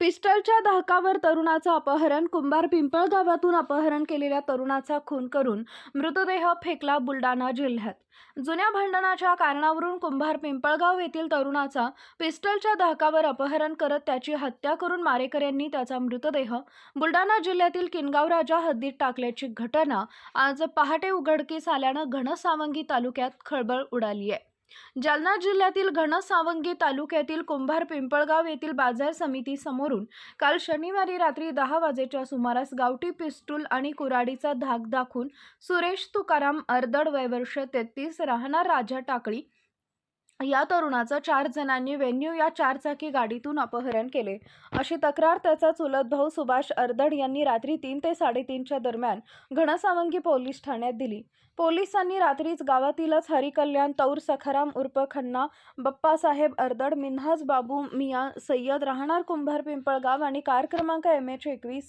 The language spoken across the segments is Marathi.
पिस्टलच्या धाकावर तरुणाचं अपहरण कुंभार पिंपळ गावातून अपहरण केलेल्या तरुणाचा खून करून मृतदेह फेकला बुलढाणा जिल्ह्यात. जुन्या भांडणाच्या कारणावरून कुंभार पिंपळगाव येथील तरुणाचा पिस्टलच्या धाकावर अपहरण करत त्याची हत्या करून मारेकऱ्यांनी त्याचा मृतदेह बुलढाणा जिल्ह्यातील किनगाव राजा हद्दीत टाकल्याची घटना आज पहाटे उघडकीस आल्यानं घनसावंगी तालुक्यात खळबळ उडाली आहे. जालना जिल्ह्यातील घनसावंगी तालुक्यातील कुंभार पिंपळगाव येथील बाजार समिती समोरून काल शनिवारी रात्री दहा वाजेच्या सुमारास गावठी पिस्तूल आणि कुराडीचा धाक दाखवून सुरेश तुकाराम अर्दड वयवर्ष तेहतीस राहणार राजा टाकळी या तरुणाचं चार जणांनी वेन्यू या चारचाकी गाडीतून अपहरण केले. अशी तक्रार त्याचा चुलत भाऊ सुभाष अर्दड यांनी रात्री तीन ते साडेतीनच्या दरम्यान घनसावंगी पोलीस ठाण्यात दिली. पोलिसांनी रात्रीच गावातीलच हरिकल्याण तौर सखाराम उर्फ खन्ना बप्पासाहेब अर्दड मिन्हाज बाबू मिया सय्यद राहणार कुंभार पिंपळगाव आणि कार क्रमांक एम एच एकवीस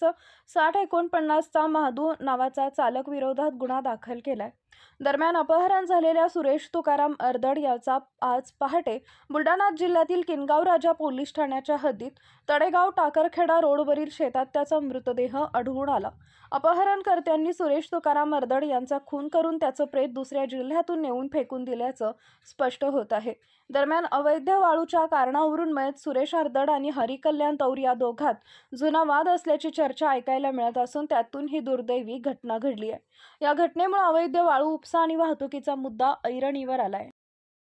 साठ एकोणपन्नासचा महादू नावाचा चालक विरोधात गुन्हा दाखल केलाय. दरम्यान अपहरण झालेल्या सुरेश तुकाराम अर्दड याचा आज आज पहाटे बुलढाणा जिल्ह्यातील किनगाव राजा पोलीस ठाण्याच्या हद्दीत तडेगाव टाकरखेडा रोडवरील शेतात त्याचा मृतदेह आढळून आला. अपहरणकर्त्यांनी सुरेश तुकाराम मर्दड यांचा खून करून त्याचं प्रेत दुसऱ्या जिल्ह्यातून नेऊन फेकून दिल्याचं स्पष्ट होत आहे. दरम्यान अवैध वाळूच्या कारणावरून मयत सुरेश अर्दड आणि हरिकल्याण तौर या दोघात जुना वाद असल्याची चर्चा ऐकायला मिळत असून त्यातून ही दुर्दैवी घटना घडली आहे. या घटनेमुळे अवैध वाळू उपसा आणि वाहतुकीचा मुद्दा ऐरणीवर आलाय.